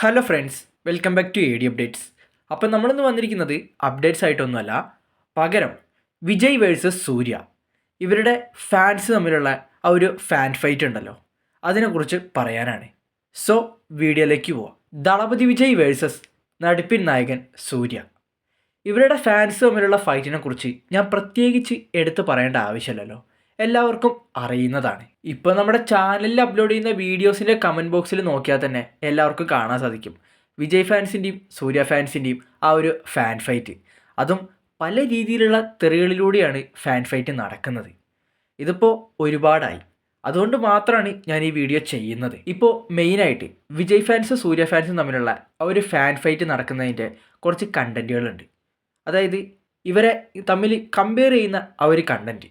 Hello friends welcome back to A D updates അപ്പം നമ്മളിന്ന് വന്നിരിക്കുന്നത് അപ്ഡേറ്റ്സ് ആയിട്ടൊന്നുമല്ല പകരം വിജയ് വേഴ്സസ് സൂര്യ. ഇവരുടെ ഫാൻസ് തമ്മിലുള്ള ആ ഒരു ഫാൻ ഫൈറ്റ് ഉണ്ടല്ലോ അതിനെക്കുറിച്ച് പറയാനാണ്. സോ വീഡിയോയിലേക്ക് പോവാം. ദളപതി വിജയ് വേഴ്സസ് നടിപ്പിൻ നായകൻ സൂര്യ. ഇവരുടെ ഫാൻസ് തമ്മിലുള്ള ഫൈറ്റിനെക്കുറിച്ച് ഞാൻ പ്രത്യേകിച്ച് എടുത്തു പറയേണ്ട ആവശ്യമില്ലല്ലോ. എല്ലാവർക്കും അറിയുന്നതാണ്. ഇപ്പോൾ നമ്മുടെ ചാനലിൽ അപ്ലോഡ് ചെയ്യുന്ന വീഡിയോസിന്റെ കമന്റ് ബോക്സിൽ നോക്കിയാൽ തന്നെ എല്ലാവർക്കും കാണാൻ സാധിക്കും. വിജയ് ഫാൻസിന്റെയും സൂര്യ ഫാൻസിന്റെയും ആ ഒരു ഫാൻ ഫൈറ്റ് അതും പല രീതിയിലുള്ള തെറികളിലൂടെയാണ് ഫാൻ ഫൈറ്റ് നടക്കുന്നത്. ഇതിപ്പോൾ ഒരുപാടായി. അതുകൊണ്ട് മാത്രമാണ് ഞാൻ ഈ വീഡിയോ ചെയ്യുന്നത്. ഇപ്പോൾ മെയിനായിട്ട് വിജയ് ഫാൻസും സൂര്യ ഫാൻസും തമ്മിലുള്ള ആ ഒരു ഫാൻ ഫൈറ്റ് നടക്കുന്നതിന്റെ കുറച്ച് കണ്ടന്റുകളുണ്ട് അതായത് ഇവരെ തമ്മിൽ കമ്പയർ ചെയ്യുന്ന ആ ഒരു കണ്ടന്റ്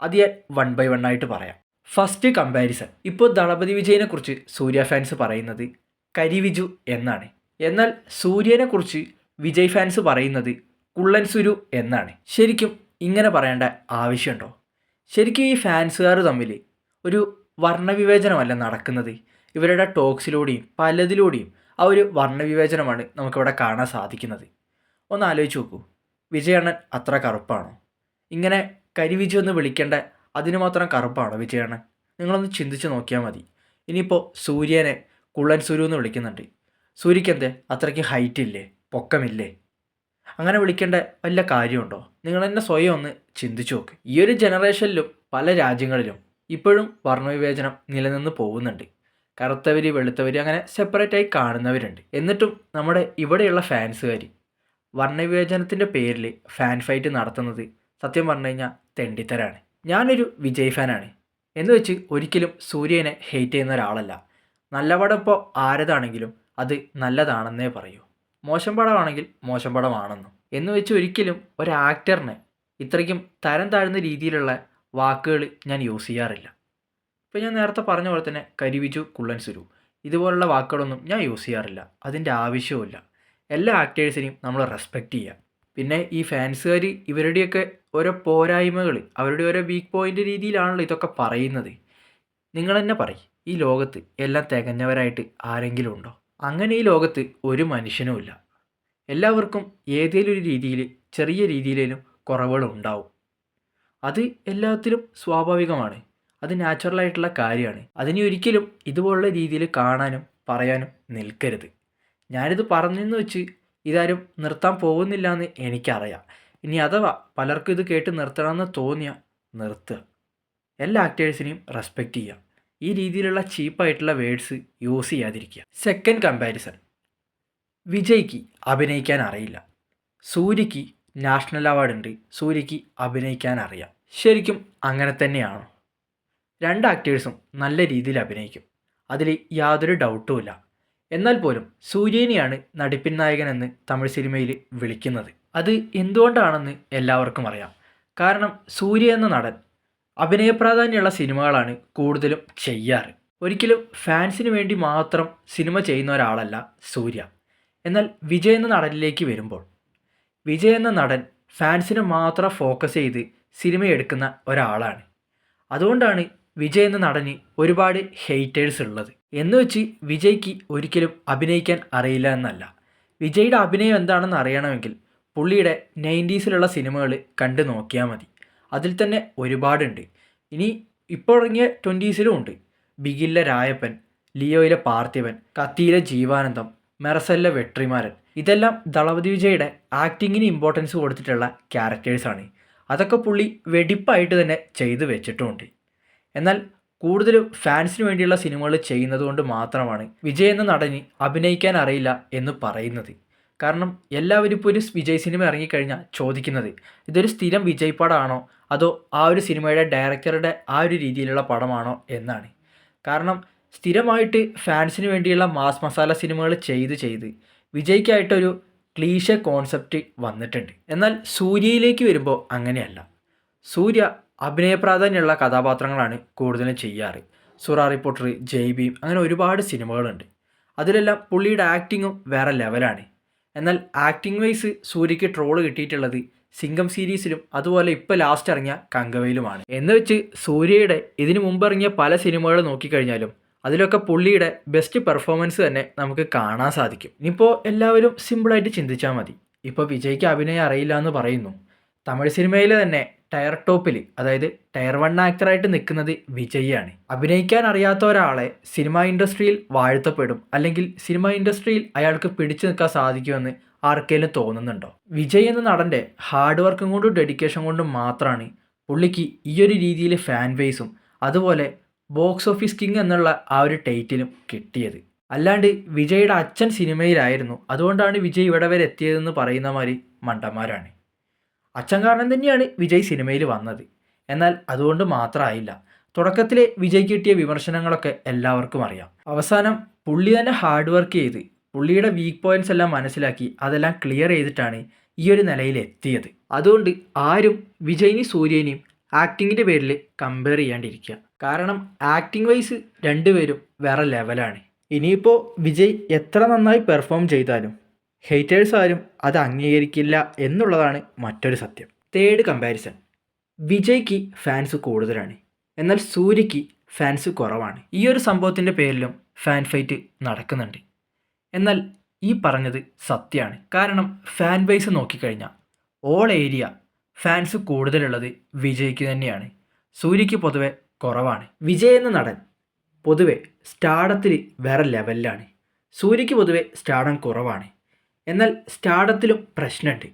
അത് ഞാൻ വൺ ബൈ വൺ ആയിട്ട് പറയാം. ഫസ്റ്റ് കമ്പാരിസൺ ഇപ്പോൾ ദളപതി വിജയനെ കുറിച്ച് സൂര്യ ഫാൻസ് പറയുന്നത് കരിവിജു എന്നാണ്. എന്നാൽ സൂര്യനെ കുറിച്ച് വിജയ് ഫാൻസ് പറയുന്നത് കുള്ളൻ സുരു എന്നാണ്. ശരിക്കും ഇങ്ങനെ പറയേണ്ട ആവശ്യമുണ്ടോ? ശരിക്കും ഈ ഫാൻസുകാർ തമ്മിൽ ഒരു വർണവിവേചനമല്ല നടക്കുന്നത്. ഇവരുടെ ടോക്സിലൂടെയും പലതിലൂടെയും ആ ഒരു വർണവിവേചനമാണ് നമുക്കിവിടെ കാണാൻ സാധിക്കുന്നത്. ഒന്ന് ആലോചിച്ച് നോക്കൂ. വിജയണ്ണൻ അത്ര കറുപ്പാണോ? ഇങ്ങനെ കരിവിജു എന്ന് വിളിക്കേണ്ട അതിന് മാത്രം കറുപ്പാണ് വിജയാണ്? നിങ്ങളൊന്ന് ചിന്തിച്ച് നോക്കിയാൽ മതി. ഇനിയിപ്പോൾ സൂര്യനെ കുള്ളൻ സൂര്യ എന്ന് വിളിക്കുന്നുണ്ട്. സൂര്യക്ക് എന്തേ അത്രയ്ക്ക് ഹൈറ്റ് ഇല്ലേ? പൊക്കമില്ലേ? അങ്ങനെ വിളിക്കേണ്ട വല്ല കാര്യമുണ്ടോ? നിങ്ങൾ തന്നെ സ്വയം ഒന്ന് ചിന്തിച്ചു നോക്ക്. ഈ ഒരു ജനറേഷനിലും പല രാജ്യങ്ങളിലും ഇപ്പോഴും വർണവിവേചനം നിലനിന്ന് പോകുന്നുണ്ട്. കറുത്തവർ വെളുത്തവർ അങ്ങനെ സെപ്പറേറ്റായി കാണുന്നവരുണ്ട്. എന്നിട്ടും നമ്മുടെ ഇവിടെയുള്ള ഫാൻസുകാർ വർണവിവേചനത്തിന്റെ പേരിൽ ഫാൻ ഫൈറ്റ് നടത്തുന്നത് സത്യം പറഞ്ഞു കഴിഞ്ഞാൽ തെണ്ടിത്തരാണ്. ഞാനൊരു വിജയ് ഫാനാണ്. എന്ന് വെച്ച് ഒരിക്കലും സൂര്യനെ ഹെയ്റ്റ് ചെയ്യുന്ന ഒരാളല്ല. നല്ല പടം ഇപ്പോൾ ആരതാണെങ്കിലും അത് നല്ലതാണെന്നേ പറയൂ. മോശം പടമാണെങ്കിൽ മോശം പടമാണെന്നും. എന്ന് വെച്ച് ഒരിക്കലും ഒരു ആക്ടറിനെ ഇത്രയ്ക്കും തരം താഴ്ന്ന രീതിയിലുള്ള വാക്കുകൾ ഞാൻ യൂസ് ചെയ്യാറില്ല. ഇപ്പോൾ ഞാൻ നേരത്തെ പറഞ്ഞ പോലെ തന്നെ കരിവിജു കുള്ളൻ സുരു ഇതുപോലുള്ള വാക്കുകളൊന്നും ഞാൻ യൂസ് ചെയ്യാറില്ല. അതിന്റെ ആവശ്യവുമില്ല. എല്ലാ ആക്ടേഴ്സിനെയും നമ്മൾ റെസ്പെക്റ്റ് ചെയ്യുക പിന്നെ ഈ ഫാൻസുകാർ ഇവരുടെയൊക്കെ ഓരോ പോരായ്മകൾ അവരുടെ ഓരോ വീക്ക് പോയിന്റ് രീതിയിലാണല്ലോ ഇതൊക്കെ പറയുന്നത്. നിങ്ങൾ തന്നെ പറയും ഈ ലോകത്ത് എല്ലാം തികഞ്ഞവരായിട്ട് ആരെങ്കിലും ഉണ്ടോ? അങ്ങനെ ഈ ലോകത്ത് ഒരു മനുഷ്യനുമില്ല എല്ലാവർക്കും ഏതെങ്കിലും ഒരു രീതിയിൽ ചെറിയ രീതിയിലേലും കുറവുകൾ ഉണ്ടാവും. അത് എല്ലാത്തിലും സ്വാഭാവികമാണ്. അത് നാച്ചുറലായിട്ടുള്ള കാര്യമാണ്. അതിനെ ഒരിക്കലും ഇതുപോലുള്ള രീതിയിൽ കാണാനും പറയാനും നിൽക്കരുത്. ഞാനിത് പറഞ്ഞെന്ന് വെച്ച് ഇതാരും നിർത്താൻ പോകുന്നില്ല എന്ന് എനിക്കറിയാം. ഇനി അഥവാ പലർക്കും ഇത് കേട്ട് നിർത്തണമെന്ന് തോന്നിയാൽ നിർത്തുക എല്ലാ ആക്ടേഴ്സിനെയും റെസ്പെക്റ്റ് ചെയ്യുക ഈ രീതിയിലുള്ള ചീപ്പായിട്ടുള്ള വേർഡ്സ് യൂസ് ചെയ്യാതിരിക്കുക. സെക്കൻഡ് കമ്പാരിസൺ വിജയ്ക്ക് അഭിനയിക്കാൻ അറിയില്ല. സൂര്യക്ക് നാഷണൽ അവാർഡ് ഉണ്ട്. സൂര്യക്ക് അഭിനയിക്കാൻ അറിയാം. ശരിക്കും അങ്ങനെ തന്നെയാണോ? രണ്ട് ആക്ടേഴ്സും നല്ല രീതിയിൽ അഭിനയിക്കും. അതിൽ യാതൊരു ഡൗട്ടുമില്ല എന്നാൽ പോലും സൂര്യനെയാണ് നടിപ്പിൻ നായകൻ എന്ന് തമിഴ് സിനിമയിൽ വിളിക്കുന്നത്. അത് എന്തുകൊണ്ടാണെന്ന് എല്ലാവർക്കും അറിയാം. കാരണം സൂര്യ എന്ന നടൻ അഭിനയപ്രാധാന്യമുള്ള സിനിമകളാണ് കൂടുതലും ചെയ്യാറ്. ഒരിക്കലും ഫാൻസിന് വേണ്ടി മാത്രം സിനിമ ചെയ്യുന്ന ഒരാളല്ല സൂര്യ. എന്നാൽ വിജയ് എന്ന നടനിലേക്ക് വരുമ്പോൾ വിജയ് എന്ന നടൻ ഫാൻസിനെ മാത്രം ഫോക്കസ് ചെയ്ത് സിനിമ എടുക്കുന്ന ഒരാളാണ്. അതുകൊണ്ടാണ് വിജയ് എന്ന നടന് ഒരുപാട് ഹെയ്റ്റേഴ്സ് ഉള്ളത്. എന്ന് വെച്ച് വിജയ്ക്ക് ഒരിക്കലും അഭിനയിക്കാൻ അറിയില്ല എന്നല്ല. വിജയുടെ അഭിനയം എന്താണെന്ന് അറിയണമെങ്കിൽ പുള്ളിയുടെ നയന്റീസിലുള്ള സിനിമകൾ കണ്ടു നോക്കിയാൽ മതി. അതിൽ തന്നെ ഒരുപാടുണ്ട്. ഇനി ഇപ്പോൾ ഇറങ്ങിയ ട്വന്റീസിലും ഉണ്ട്. ബിഗിലെ രായപ്പൻ ലിയോയിലെ പാർത്ഥിവൻ കത്തിയിലെ ജീവാനന്ദം മെറസലിലെ വെട്രിമാരൻ. ഇതെല്ലാം ദളപതി വിജയുടെ ആക്ടിങ്ങിന് ഇമ്പോർട്ടൻസ് കൊടുത്തിട്ടുള്ള ക്യാരക്ടേഴ്സാണ്. അതൊക്കെ പുള്ളി വെടിപ്പായിട്ട് തന്നെ ചെയ്തു വെച്ചിട്ടുമുണ്ട് എന്നാൽ കൂടുതലും ഫാൻസിന് വേണ്ടിയുള്ള സിനിമകൾ ചെയ്യുന്നത് കൊണ്ട് മാത്രമാണ് വിജയ് എന്ന നടന് അഭിനയിക്കാൻ അറിയില്ല എന്ന് പറയുന്നത്. കാരണം എല്ലാവരും ഇപ്പോൾ ഒരു വിജയ് സിനിമ ഇറങ്ങിക്കഴിഞ്ഞാൽ ചോദിക്കുന്നത് ഇതൊരു സ്ഥിരം വിജയ് പടമാണോ? അതോ ആ ഒരു സിനിമയുടെ ഡയറക്ടറുടെ ആ ഒരു രീതിയിലുള്ള പടമാണോ? എന്നാണ്. കാരണം സ്ഥിരമായിട്ട് ഫാൻസിന് വേണ്ടിയുള്ള മാസ് മസാല സിനിമകൾ ചെയ്ത് ചെയ്ത് വിജയ്ക്കായിട്ടൊരു ക്ലീശ കോൺസെപ്റ്റ് വന്നിട്ടുണ്ട്. എന്നാൽ സൂര്യയിലേക്ക് വരുമ്പോൾ അങ്ങനെയല്ല. സൂര്യ അഭിനയ പ്രാധാന്യമുള്ള കഥാപാത്രങ്ങളാണ് കൂടുതലും ചെയ്യാറ്. സുറ റിപ്പോർട്ടർ ജയ് ഭീം അങ്ങനെ ഒരുപാട് സിനിമകളുണ്ട്. അതിലെല്ലാം പുള്ളിയുടെ ആക്ടിങ്ങും വേറെ ലെവലാണ്. എന്നാൽ ആക്ടിങ് വൈസ് സൂര്യയ്ക്ക് ട്രോൾ കിട്ടിയിട്ടുള്ളത് സിംഗം സീരീസിലും അതുപോലെ ഇപ്പോൾ ലാസ്റ്റ് ഇറങ്ങിയ കങ്കവയിലുമാണ്. എന്ന് വെച്ച് സൂര്യയുടെ ഇതിനു മുമ്പ് ഇറങ്ങിയ പല സിനിമകൾ നോക്കിക്കഴിഞ്ഞാലും അതിലൊക്കെ പുള്ളിയുടെ ബെസ്റ്റ് പെർഫോമൻസ് തന്നെ നമുക്ക് കാണാൻ സാധിക്കും. ഇനിയിപ്പോൾ എല്ലാവരും സിമ്പിളായിട്ട് ചിന്തിച്ചാൽ മതി. ഇപ്പോൾ വിജയ്ക്ക് അഭിനയം അറിയില്ല എന്ന് പറയുന്നു. തമിഴ് സിനിമയിൽ തന്നെ ടയർ ടോപ്പിൽ അതായത് ടയർ വൺ ആക്ടറായിട്ട് നിൽക്കുന്നത് വിജയ്യാണ് അഭിനയിക്കാൻ അറിയാത്ത ഒരാളെ സിനിമ ഇൻഡസ്ട്രിയിൽ വാഴ്ത്തപ്പെടും അല്ലെങ്കിൽ സിനിമ ഇൻഡസ്ട്രിയിൽ അയാൾക്ക് പിടിച്ചു നിൽക്കാൻ സാധിക്കുമെന്ന് ആർക്കെങ്കിലും തോന്നുന്നുണ്ടോ? വിജയ് എന്ന നടന്റെ ഹാർഡ് വർക്കും കൊണ്ടും ഡെഡിക്കേഷൻ കൊണ്ടും മാത്രമാണ് പുള്ളിക്ക് ഈ ഒരു രീതിയിൽ ഫാൻ ബേസും അതുപോലെ ബോക്സ് ഓഫീസ് കിങ് എന്നുള്ള ആ ഒരു ടൈറ്റിലും കിട്ടിയത്. അല്ലാണ്ട് വിജയുടെ അച്ഛൻ സിനിമയിലായിരുന്നു അതുകൊണ്ടാണ് വിജയ് ഇവിടെ വരെ എത്തിയതെന്ന് പറയുന്ന മാതിരി മണ്ടന്മാരാണ്. അച്ഛൻ കാരണം തന്നെയാണ് വിജയ് സിനിമയിൽ വന്നത്. എന്നാൽ അതുകൊണ്ട് മാത്രമായില്ല തുടക്കത്തിലെ വിജയ് കിട്ടിയ വിമർശനങ്ങളൊക്കെ എല്ലാവർക്കും അറിയാം. അവസാനം പുള്ളി തന്നെ ഹാർഡ് വർക്ക് ചെയ്ത് പുള്ളിയുടെ വീക്ക് പോയിന്റ്സ് എല്ലാം മനസ്സിലാക്കി അതെല്ലാം ക്ലിയർ ചെയ്തിട്ടാണ് ഈ ഒരു നിലയിൽ എത്തിയത്. അതുകൊണ്ട് ആരും വിജയിനി സൂര്യനെയും ആക്ടിങ്ങിന്റെ പേരിൽ കമ്പയർ ചെയ്യാണ്ടിരിക്കുക. കാരണം ആക്ടിങ് വൈസ് രണ്ടുപേരും വേറെ ലെവലാണ്. ഇനിയിപ്പോൾ വിജയ് എത്ര നന്നായി പെർഫോം ചെയ്താലും ഹെയ്റ്റേഴ്സ് ആരും അത് അംഗീകരിക്കില്ല എന്നുള്ളതാണ് മറ്റൊരു സത്യം. തേർഡ് കമ്പാരിസൺ വിജയ്ക്ക് ഫാൻസ് കൂടുതലാണ്. എന്നാൽ സൂര്യയ്ക്ക് ഫാൻസ് കുറവാണ്. ഈ ഒരു സംഭവത്തിന്റെ പേരിലും ഫാൻ ഫൈറ്റ് നടക്കുന്നുണ്ട്. എന്നാൽ ഈ പറഞ്ഞത് സത്യമാണ്. കാരണം ഫാൻ ബേസ് നോക്കിക്കഴിഞ്ഞാൽ ഓൾ ഏരിയ ഫാൻസ് കൂടുതലുള്ളത് വിജയ്ക്ക് തന്നെയാണ്. സൂര്യയ്ക്ക് പൊതുവെ കുറവാണ്. വിജയ് എന്ന നടൻ പൊതുവെ സ്റ്റാഡത്തിൽ വേറെ ലെവലിലാണ് സൂര്യയ്ക്ക് പൊതുവെ സ്റ്റാഡം കുറവാണ്. എന്നാൽ സ്റ്റാഡത്തിലും പ്രശ്നമുണ്ട്.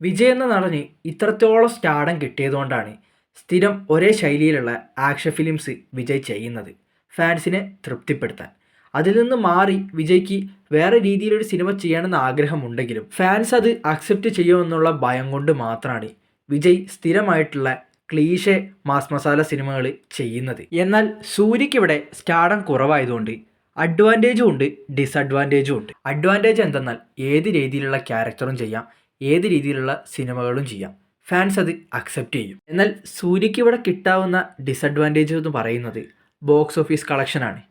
വിജയ് എന്ന നടന് ഇത്രത്തോളം സ്റ്റാഡം കിട്ടിയതുകൊണ്ടാണ് സ്ഥിരം ഒരേ ശൈലിയിലുള്ള ആക്ഷൻ ഫിലിംസ് വിജയ് ചെയ്യുന്നത് ഫാൻസിനെ തൃപ്തിപ്പെടുത്താൻ. അതിൽ നിന്ന് മാറി വിജയ്ക്ക് വേറെ രീതിയിലൊരു സിനിമ ചെയ്യണമെന്ന് ആഗ്രഹമുണ്ടെങ്കിലും ഫാൻസ് അത് അക്സെപ്റ്റ് ചെയ്യുമെന്നുള്ള ഭയം കൊണ്ട് മാത്രമാണ് വിജയ് സ്ഥിരമായിട്ടുള്ള ക്ലീഷെ മാസ് മസാല സിനിമകൾ ചെയ്യുന്നത്. എന്നാൽ സൂര്യക്കിവിടെ സ്റ്റാഡം കുറവായതുകൊണ്ട് അഡ്വാന്റേജും ഉണ്ട് ഡിസഡ്വാന്റേജും ഉണ്ട്. അഡ്വാന്റേജ് എന്തെന്നാൽ ഏത് രീതിയിലുള്ള ക്യാരക്ടറും ചെയ്യാം ഏത് രീതിയിലുള്ള സിനിമകളും ചെയ്യാം. ഫാൻസ് അത് അക്സെപ്റ്റ് ചെയ്യും. എന്നാൽ സൂര്യയ്ക്ക് ഇവിടെ കിട്ടാവുന്ന ഡിസഡ്വാന്റേജ് എന്ന് പറയുന്നത് ബോക്സ് ഓഫീസ് കളക്ഷനാണ്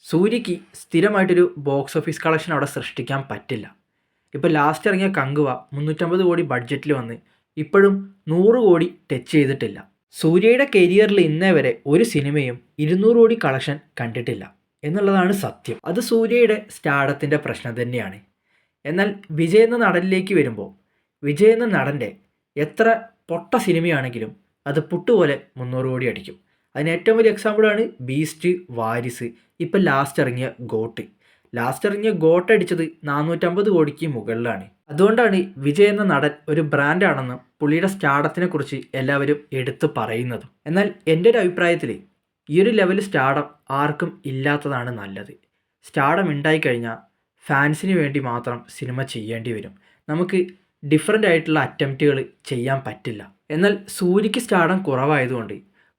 സൂര്യയ്ക്ക് സ്ഥിരമായിട്ടൊരു ബോക്സ് ഓഫീസ് കളക്ഷൻ അവിടെ സൃഷ്ടിക്കാൻ പറ്റില്ല. ഇപ്പോൾ ലാസ്റ്റ് ഇറങ്ങിയ കങ്കുവ മുന്നൂറ്റമ്പത് കോടി ബഡ്ജറ്റിൽ വന്ന് ഇപ്പോഴും നൂറ് കോടി ടച്ച് ചെയ്തിട്ടില്ല. സൂര്യയുടെ കരിയറിൽ ഇന്നേ വരെ ഒരു സിനിമയും ഇരുന്നൂറ് കോടി കളക്ഷൻ കണ്ടിട്ടില്ല. എന്നുള്ളതാണ് സത്യം. അത് സൂര്യയുടെ സ്റ്റാഡത്തിന്റെ പ്രശ്നം തന്നെയാണ്. എന്നാൽ വിജയ് എന്ന നടനിലേക്ക് വരുമ്പോൾ വിജയ് എന്ന നടന്റെ എത്ര പൊട്ട സിനിമയാണെങ്കിലും അത് പുട്ടുപോലെ മുന്നൂറ് കോടി അടിക്കും. അതിന് ഏറ്റവും വലിയ എക്സാമ്പിളാണ് ബീസ്റ്റ് വാരിസ് ഇപ്പം ലാസ്റ്റ് ഇറങ്ങിയ ഗോട്ട് ലാസ്റ്റ് ഇറങ്ങിയ ഗോട്ട് അടിച്ചത് നാനൂറ്റമ്പത് കോടിക്ക് മുകളിലാണ്. അതുകൊണ്ടാണ് വിജയ് എന്ന നടൻ ഒരു ബ്രാൻഡാണെന്നും പുള്ളിയുടെ സ്റ്റാഡത്തിനെ കുറിച്ച് എല്ലാവരും എടുത്തു പറയുന്നതും. എന്നാൽ എന്റെ ഒരു അഭിപ്രായത്തിൽ ഈ ഒരു ലെവൽ സ്റ്റാഡം ആർക്കും ഇല്ലാത്തതാണ് നല്ലത്. സ്റ്റാഡം ഉണ്ടായിക്കഴിഞ്ഞാൽ ഫാൻസിന് വേണ്ടി മാത്രം സിനിമ ചെയ്യേണ്ടി വരും. നമുക്ക് ഡിഫറെന്റ് ആയിട്ടുള്ള അറ്റംപ്റ്റുകൾ ചെയ്യാൻ പറ്റില്ല. എന്നാൽ സൂര്യക്ക് സ്റ്റാർഡം കുറവായതുകൊണ്ട്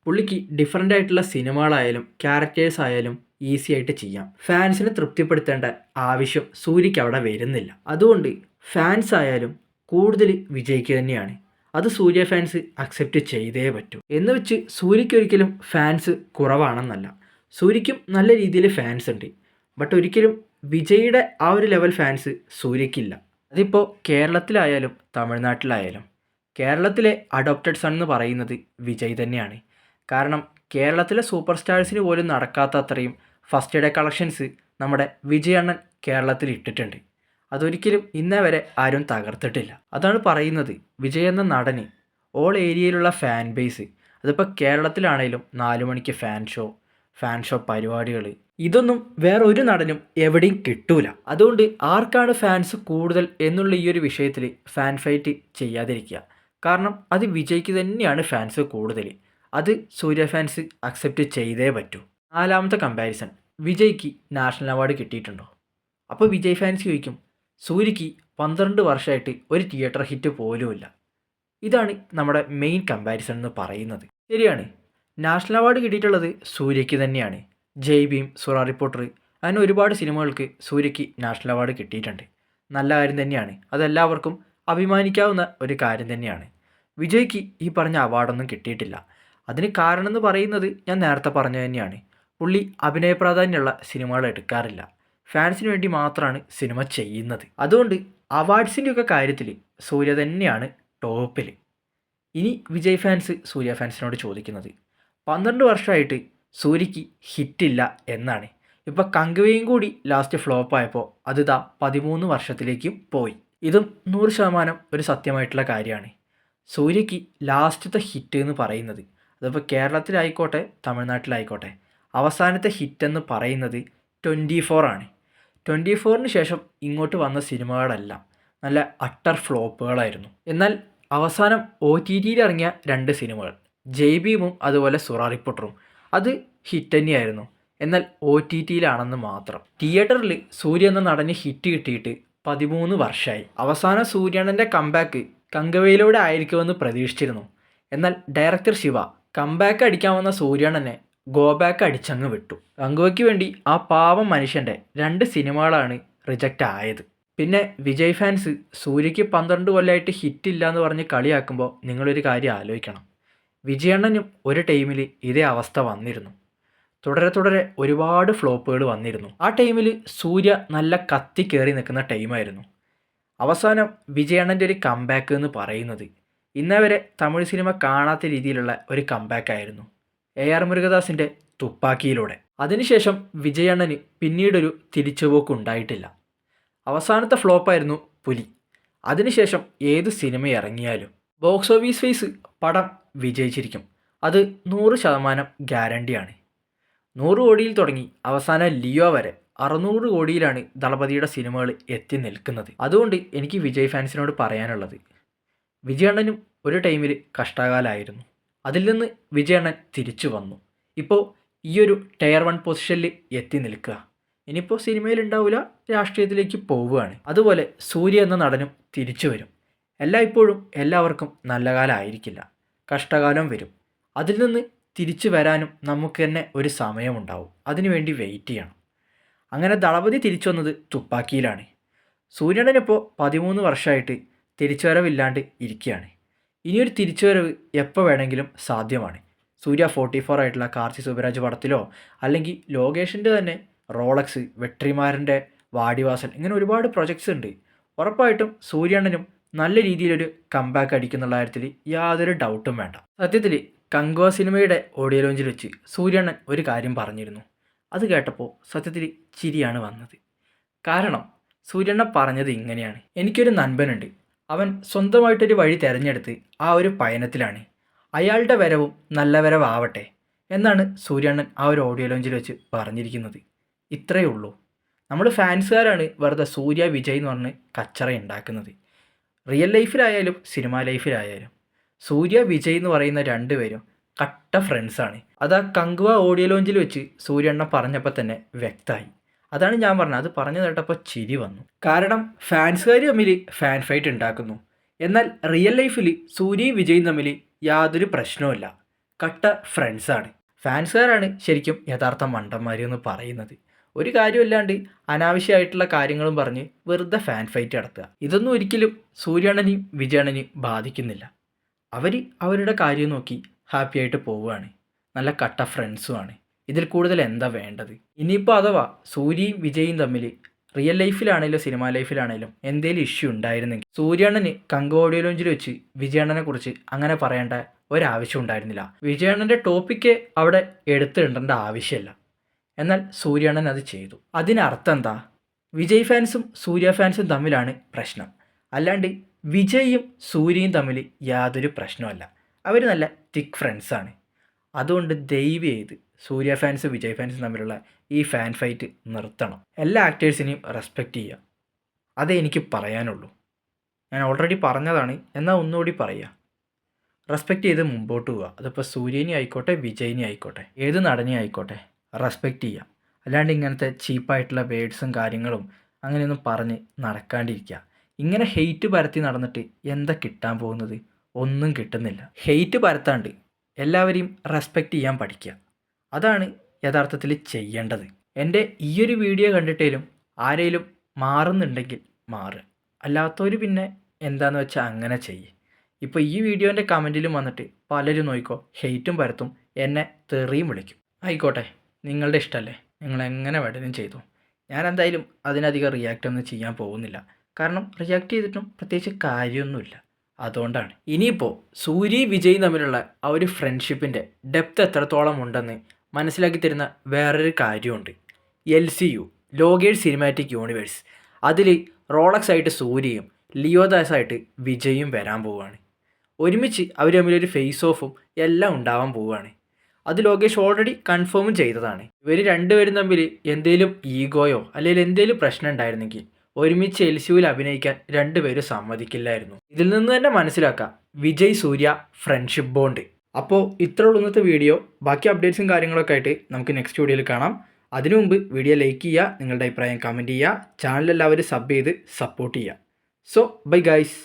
പുള്ളിക്ക് ഡിഫറെന്റ് ആയിട്ടുള്ള സിനിമകളായാലും ക്യാരക്ടേഴ്സ് ആയാലും ഈസി ആയിട്ട് ചെയ്യാം. ഫാൻസിനെ തൃപ്തിപ്പെടുത്തേണ്ട ആവശ്യം സൂര്യക്ക് അവിടെ വരുന്നില്ല. അതുകൊണ്ട് ഫാൻസ് ആയാലും കൂടുതൽ വിജയിക്കുക തന്നെയാണ്. അത് സൂര്യ ഫാൻസ് അക്സെപ്റ്റ് ചെയ്തേ പറ്റൂ. എന്ന് വെച്ച് സൂര്യയ്ക്ക് ഒരിക്കലും ഫാൻസ് കുറവാണെന്നല്ല. സൂര്യയ്ക്കും നല്ല രീതിയിൽ ഫാൻസ് ഉണ്ട്. ബട്ട് ഒരിക്കലും വിജയുടെ ആ ഒരു ലെവൽ ഫാൻസ് സൂര്യയ്ക്കില്ല. അതിപ്പോൾ കേരളത്തിലായാലും തമിഴ്നാട്ടിലായാലും കേരളത്തിലെ അഡോപ്റ്റഡ് സൺ എന്ന് പറയുന്നത് വിജയ് തന്നെയാണ്. കാരണം കേരളത്തിലെ സൂപ്പർ സ്റ്റാർസിന് പോലും നടക്കാത്ത അത്രയും ഫസ്റ്റ് ഡേ കളക്ഷൻസ് നമ്മുടെ വിജയണ്ണൻ കേരളത്തിൽ ഇട്ടിട്ടുണ്ട്. അതൊരിക്കലും ഇന്നേ വരെ ആരും തകർത്തിട്ടില്ല. അതാണ് പറയുന്നത് വിജയ് എന്ന നടന്. ഓൾ ഏരിയയിലുള്ള ഫാൻ ബേസ് അതിപ്പോൾ കേരളത്തിലാണെങ്കിലും നാലു മണിക്ക് ഫാൻ ഷോ ഫാൻ ഷോ പരിപാടികൾ ഇതൊന്നും വേറെ ഒരു നടനും എവിടെയും കിട്ടൂല. അതുകൊണ്ട് ആർക്കാണ് ഫാൻസ് കൂടുതൽ എന്നുള്ള ഈ ഒരു വിഷയത്തിൽ ഫാൻ ഫൈറ്റ് ചെയ്യാതിരിക്കുക. കാരണം അത് വിജയ്ക്ക് തന്നെയാണ് ഫാൻസ് കൂടുതൽ അത് സൂര്യ ഫാൻസ് അക്സെപ്റ്റ് ചെയ്തേ പറ്റൂ. നാലാമത്തെ കമ്പാരിസൺ വിജയ്ക്ക് നാഷണൽ അവാർഡ് കിട്ടിയിട്ടുണ്ടോ? അപ്പോൾ വിജയ് ഫാൻസ് ചോദിക്കും സൂര്യക്ക് പന്ത്രണ്ട് വർഷമായിട്ട് ഒരു തിയേറ്റർ ഹിറ്റ് പോലുമില്ല. ഇതാണ് നമ്മുടെ മെയിൻ കമ്പാരിസൺ എന്ന് പറയുന്നത്. ശരിയാണ്. നാഷണൽ അവാർഡ് കിട്ടിയിട്ടുള്ളത് സൂര്യയ്ക്ക് തന്നെയാണ്. ജയ് ഭീം സുറ റിപ്പോർട്ടർ അങ്ങനെ ഒരുപാട് സിനിമകൾക്ക് സൂര്യയ്ക്ക് നാഷണൽ അവാർഡ് കിട്ടിയിട്ടുണ്ട്. നല്ല കാര്യം തന്നെയാണ്. അതെല്ലാവർക്കും അഭിമാനിക്കാവുന്ന ഒരു കാര്യം തന്നെയാണ്. വിജയ്ക്ക് ഈ പറഞ്ഞ അവാർഡൊന്നും കിട്ടിയിട്ടില്ല. അതിന് കാരണം എന്ന് പറയുന്നത് ഞാൻ നേരത്തെ പറഞ്ഞു തന്നെയാണ്. പുള്ളി അഭിനയ പ്രാധാന്യമുള്ള സിനിമകൾ എടുക്കാറില്ല. ഫാൻസിന് വേണ്ടി മാത്രമാണ് സിനിമ ചെയ്യുന്നത്. അതുകൊണ്ട് അവാർഡ്സിന്റെയൊക്കെ കാര്യത്തിൽ സൂര്യ തന്നെയാണ് ടോപ്പിൽ ഇനി വിജയ് ഫാൻസ് സൂര്യ ഫാൻസിനോട് ചോദിക്കുന്നത് പന്ത്രണ്ട് വർഷമായിട്ട് സൂര്യക്ക് ഹിറ്റില്ല എന്നാണ്. ഇപ്പോൾ കങ്കവയും കൂടി ലാസ്റ്റ് ഫ്ലോപ്പ് ആയപ്പോൾ അത് ഇതാ പതിമൂന്ന് വർഷത്തിലേക്കും പോയി. ഇതും നൂറ് ശതമാനം ഒരു സത്യമായിട്ടുള്ള കാര്യമാണ്. സൂര്യക്ക് ലാസ്റ്റത്തെ ഹിറ്റ് എന്ന് പറയുന്നത് അതിപ്പോൾ കേരളത്തിലായിക്കോട്ടെ തമിഴ്നാട്ടിലായിക്കോട്ടെ അവസാനത്തെ ഹിറ്റ് എന്ന് പറയുന്നത് ട്വന്റി ആണ് ട്വന്റി ഫോറിന് ശേഷം ഇങ്ങോട്ട് വന്ന സിനിമകളെല്ലാം നല്ല അട്ടർ ഫ്ലോപ്പുകളായിരുന്നു. എന്നാൽ അവസാനം ഒ ടി ടിയിൽ ഇറങ്ങിയ രണ്ട് സിനിമകൾ ജയ് ഭീമും അതുപോലെ സുറാറിപ്പൊട്ടറും അത് ഹിറ്റ് തന്നെയായിരുന്നു. എന്നാൽ ഒ ടി ടിയിലാണെന്ന് മാത്രം. തിയേറ്ററിൽ സൂര്യ എന്ന നടന് ഹിറ്റ് കിട്ടിയിട്ട് പതിമൂന്ന് വർഷമായി അവസാന സൂര്യണ്ണന്റെ കംബാക്ക് കങ്കവയിലൂടെ ആയിരിക്കുമെന്ന് പ്രതീക്ഷിച്ചിരുന്നു. എന്നാൽ ഡയറക്ടർ ശിവ കംബാക്ക് അടിക്കാൻ വന്ന സൂര്യണ്ണനെ ഗോ ബാക്ക് അടിച്ചങ്ങ് വിട്ടു. കങ്കുവയ്ക്ക് വേണ്ടി ആ പാവം മനുഷ്യന്റെ രണ്ട് സിനിമകളാണ് റിജക്റ്റ് ആയത്. പിന്നെ വിജയ് ഫാൻസ് സൂര്യയ്ക്ക് പന്ത്രണ്ട് കൊല്ലമായിട്ട് ഹിറ്റ് ഇല്ല എന്ന് പറഞ്ഞ് കളിയാക്കുമ്പോൾ നിങ്ങളൊരു കാര്യം ആലോചിക്കണം. വിജയണ്ണനും ഒരു ടൈമിൽ ഇതേ അവസ്ഥ വന്നിരുന്നു. തുടരെ തുടരെ ഒരുപാട് ഫ്ലോപ്പുകൾ വന്നിരുന്നു. ആ ടൈമിൽ സൂര്യ നല്ല കത്തി കയറി നിൽക്കുന്ന ടൈമായിരുന്നു അവസാനം വിജയണ്ണന്റെ ഒരു കംബാക്ക് എന്ന് പറയുന്നത് ഇന്നവരെ തമിഴ് സിനിമ കാണാത്ത രീതിയിലുള്ള ഒരു കംബാക്ക് ആയിരുന്നു. എ ആർ മുരുകദാസിന്റെ തുപ്പാക്കിയിലൂടെ. അതിനുശേഷം വിജയണ്ണന് പിന്നീടൊരു തിരിച്ചുപോക്ക് ഉണ്ടായിട്ടില്ല അവസാനത്തെ ഫ്ലോപ്പായിരുന്നു പുലി. അതിനുശേഷം ഏത് സിനിമ ഇറങ്ങിയാലും ബോക്സ് ഓഫീസ് ഫേസ് പടം വിജയിച്ചിരിക്കും. അത് നൂറ് ശതമാനം ഗ്യാരണ്ടിയാണ്. നൂറ് കോടിയിൽ തുടങ്ങി അവസാന ലിയോ വരെ അറുന്നൂറ് കോടിയിലാണ് ദളപതിയുടെ സിനിമകൾ എത്തി നിൽക്കുന്നത്. അതുകൊണ്ട് എനിക്ക് വിജയ് ഫാൻസിനോട് പറയാനുള്ളത് വിജയണ്ണനും ഒരു ടൈമിൽ കഷ്ടകാലമായിരുന്നു അതിൽ നിന്ന് വിജയണ്ണൻ തിരിച്ചു വന്നു. ഇപ്പോൾ ഈ ഒരു ടയർ വൺ പൊസിഷനിൽ എത്തി നിൽക്കുക. ഇനിയിപ്പോൾ സിനിമയിൽ ഉണ്ടാവില്ല രാഷ്ട്രീയത്തിലേക്ക് പോവുകയാണ്. അതുപോലെ സൂര്യ എന്ന നടനും തിരിച്ചു വരും. എല്ലായ്പ്പോഴും എല്ലാവർക്കും നല്ല കാലമായിരിക്കില്ല കഷ്ടകാലം വരും. അതിൽ നിന്ന് തിരിച്ചു വരാനും നമുക്ക് തന്നെ ഒരു സമയമുണ്ടാവും. അതിനുവേണ്ടി വെയിറ്റ് ചെയ്യണം. അങ്ങനെ ദളപതി തിരിച്ചു വന്നത് തുപ്പാക്കിയിലാണ്. സൂര്യണനിപ്പോൾ പതിമൂന്ന് വർഷമായിട്ട് തിരിച്ചുവരവില്ലാണ്ട് ഇരിക്കുകയാണ്. ഇനിയൊരു തിരിച്ചുവരവ് എപ്പോൾ വേണമെങ്കിലും സാധ്യമാണ്. സൂര്യ ഫോർട്ടി ഫോർ ആയിട്ടുള്ള കാർച്ചി സുബരാജ് പടത്തിലോ അല്ലെങ്കിൽ ലോകേഷിന്റെ തന്നെ റോളക്സ് വെട്രിമാരന്റെ വാടിവാസൽ ഇങ്ങനെ ഒരുപാട് പ്രൊജക്ട്സ് ഉണ്ട്. ഉറപ്പായിട്ടും സൂര്യണ്ണനും നല്ല രീതിയിലൊരു കംബാക്ക് അടിക്കുന്നുള്ള കാര്യത്തിൽ യാതൊരു ഡൗട്ടും വേണ്ട. സത്യത്തിൽ കങ്കുവ സിനിമയുടെ ഓഡിയോ ലോഞ്ചിൽ വെച്ച് സൂര്യണ്ണൻ ഒരു കാര്യം പറഞ്ഞിരുന്നു. അത് കേട്ടപ്പോൾ സത്യത്തിൽ ചിരിയാണ് വന്നത്. കാരണം സൂര്യണ്ണ പറഞ്ഞത് ഇങ്ങനെയാണ്. എനിക്കൊരു നൻപനുണ്ട്. അവൻ സ്വന്തമായിട്ടൊരു വഴി തിരഞ്ഞെടുത്ത് ആ ഒരു പയനത്തിലാണ്. അയാളുടെ വരവും നല്ല വരവാവട്ടെ എന്നാണ് സൂര്യണ്ണൻ ആ ഒരു ഓഡിയോ ലോഞ്ചിൽ വെച്ച് പറഞ്ഞിരിക്കുന്നത്. ഇത്രയേ ഉള്ളൂ. നമ്മൾ ഫാൻസുകാരാണ് വെറുതെ സൂര്യ വിജയ് എന്ന് പറഞ്ഞ് കച്ചറ ഉണ്ടാക്കുന്നത്. റിയൽ ലൈഫിലായാലും സിനിമാ ലൈഫിലായാലും സൂര്യ വിജയ് എന്ന് പറയുന്ന രണ്ടുപേരും കട്ട ഫ്രണ്ട്സാണ് അത് ആ കങ്കുവ ഓഡിയോ ലോഞ്ചിൽ വെച്ച് സൂര്യണ്ണ പറഞ്ഞപ്പോൾ തന്നെ വ്യക്തമായി. അതാണ് ഞാൻ പറഞ്ഞത്. അത് പറഞ്ഞു കേട്ടപ്പോൾ ചിരി വന്നു. കാരണം ഫാൻസുകാർ തമ്മിൽ ഫാൻ ഫൈറ്റ് ഉണ്ടാക്കുന്നു. എന്നാൽ റിയൽ ലൈഫിൽ സൂര്യയും വിജയും തമ്മിൽ യാതൊരു പ്രശ്നവുമില്ല കട്ട ഫ്രണ്ട്സാണ് ഫാൻസുകാരാണ് ശരിക്കും യഥാർത്ഥ മണ്ടന്മാർ എന്ന് പറയുന്നത്. ഒരു കാര്യമില്ലാണ്ട് അനാവശ്യമായിട്ടുള്ള കാര്യങ്ങളും പറഞ്ഞ് വെറുതെ ഫാൻ ഫൈറ്റ് നടത്തുക. ഇതൊന്നും ഒരിക്കലും സൂര്യണ്ണനെയും വിജയണ്ണനെയും ബാധിക്കുന്നില്ല. അവർ അവരുടെ കാര്യം നോക്കി ഹാപ്പിയായിട്ട് പോവുകയാണ്. നല്ല കട്ട ഫ്രണ്ട്സുമാണ് ഇതിൽ കൂടുതൽ എന്താ വേണ്ടത്? ഇനിയിപ്പോൾ അഥവാ സൂര്യയും വിജയും തമ്മിൽ റിയൽ ലൈഫിലാണെങ്കിലും സിനിമാ ലൈഫിലാണെങ്കിലും എന്തേലും ഇഷ്യൂ ഉണ്ടായിരുന്നെങ്കിൽ സൂര്യണ്ണന് കങ്ക് ഓഡിയോ ലോഞ്ചിൽ വെച്ച് വിജയണ്ണനെ കുറിച്ച് അങ്ങനെ പറയേണ്ട ഒരാവശ്യം ഉണ്ടായിരുന്നില്ല. വിജയണ്ണന്റെ ടോപ്പിക്ക് അവിടെ എടുത്തിടേണ്ട ആവശ്യമില്ല എന്നാൽ സൂര്യണ്ണൻ അത് ചെയ്തു. അതിനർത്ഥം എന്താ? വിജയ് ഫാൻസും സൂര്യ ഫാൻസും തമ്മിലാണ് പ്രശ്നം. അല്ലാണ്ട് വിജയും സൂര്യയും തമ്മിൽ യാതൊരു പ്രശ്നമല്ല അവർ നല്ല തിക്ക് ഫ്രണ്ട്സാണ് അതുകൊണ്ട് ദയവ് ചെയ്ത് സൂര്യ ഫാൻസ് വിജയ് ഫാൻസ് തമ്മിലുള്ള ഈ ഫാൻ ഫൈറ്റ് നിർത്തണം. എല്ലാ ആക്ടേഴ്സിനെയും റെസ്പെക്റ്റ് ചെയ്യുക. അതേ എനിക്ക് പറയാനുള്ളൂ. ഞാൻ ഓൾറെഡി പറഞ്ഞതാണ്. എന്നാൽ ഒന്നുകൂടി പറയുക റെസ്പെക്റ്റ് ചെയ്ത് മുമ്പോട്ട് പോവുക. അതിപ്പോൾ സൂര്യനെ ആയിക്കോട്ടെ വിജയിനെ ആയിക്കോട്ടെ ഏത് നടനെ ആയിക്കോട്ടെ റെസ്പെക്റ്റ് ചെയ്യുക. അല്ലാണ്ട് ഇങ്ങനത്തെ ചീപ്പായിട്ടുള്ള വേഡ്സും കാര്യങ്ങളും അങ്ങനെയൊന്നും പറഞ്ഞ് നടക്കാണ്ടിരിക്കുക. ഇങ്ങനെ ഹെയ്റ്റ് പരത്തി നടന്നിട്ട് എന്താ കിട്ടാൻ പോകുന്നത്? ഒന്നും കിട്ടുന്നില്ല. ഹെയ്റ്റ് പരത്താണ്ട് എല്ലാവരെയും റെസ്പെക്റ്റ് ചെയ്യാൻ പഠിക്കുക. അതാണ് യഥാർത്ഥത്തിൽ ചെയ്യേണ്ടത്. എന്റെ ഈയൊരു വീഡിയോ കണ്ടിട്ടേലും ആരെങ്കിലും മാറുന്നുണ്ടെങ്കിൽ മാറുക അല്ലാത്തവർ പിന്നെ എന്താന്ന് വെച്ചാൽ അങ്ങനെ ചെയ്യ്. ഇപ്പോൾ ഈ വീഡിയോന്റെ കമന്റിലും വന്നിട്ട് പലരും നോക്കിക്കോ ഹെയ്റ്റും പരത്തും എന്നെ തെറിയും വിളിക്കും. ആയിക്കോട്ടെ നിങ്ങളുടെ ഇഷ്ടമല്ലേ നിങ്ങൾ എങ്ങനെ വേണമെങ്കിലും ചെയ്തു. ഞാൻ എന്തായാലും അതിനധികം റിയാക്റ്റ് ഒന്നും ചെയ്യാൻ പോകുന്നില്ല. കാരണം റിയാക്ട് ചെയ്തിട്ടും പ്രത്യേകിച്ച് കാര്യമൊന്നുമില്ല. അതുകൊണ്ടാണ്. ഇനിയിപ്പോൾ സൂര്യ വിജയ് തമ്മിലുള്ള ആ ഒരു ഫ്രണ്ട്ഷിപ്പിന്റെ ഡെപ്ത് എത്രത്തോളം ഉണ്ടെന്ന് മനസ്സിലാക്കി തരുന്ന വേറൊരു കാര്യമുണ്ട്. L C U Lokesh cinematic universe അതിൽ റോളക്സ് ആയിട്ട് സൂര്യയും ലിയോദാസ് ആയിട്ട് വിജയും വരാൻ പോവുകയാണ്. ഒരുമിച്ച് അവർ തമ്മിലൊരു ഫേസ് ഓഫും എല്ലാം ഉണ്ടാവാൻ പോവുകയാണ്. അത് ലോകേഷ് ഓൾറെഡി കൺഫേമും ചെയ്തതാണ്. ഇവർ രണ്ടുപേരും തമ്മിൽ എന്തെങ്കിലും ഈഗോയോ അല്ലെങ്കിൽ എന്തെങ്കിലും പ്രശ്നം ഉണ്ടായിരുന്നെങ്കിൽ ഒരുമിച്ച് എൽ സിയുവിൽ അഭിനയിക്കാൻ രണ്ടുപേരും സമ്മതിക്കില്ലായിരുന്നു. ഇതിൽ നിന്ന് തന്നെ മനസ്സിലാക്കാം വിജയ് സൂര്യ ഫ്രണ്ട്ഷിപ്പ് ബോണ്ട് അപ്പോൾ ഇത്രയുള്ള ഇന്നത്തെ വീഡിയോ. ബാക്കി അപ്ഡേറ്റ്സും കാര്യങ്ങളൊക്കെ ആയിട്ട് നമുക്ക് നെക്സ്റ്റ് വീഡിയോയിൽ കാണാം. അതിനു മുമ്പ് വീഡിയോ ലൈക്ക് ചെയ്യുക നിങ്ങളുടെ അഭിപ്രായം കമന്റ് ചെയ്യുക ചാനൽ എല്ലാവരും സബ് ചെയ്ത് സപ്പോർട്ട് ചെയ്യുക. So bye guys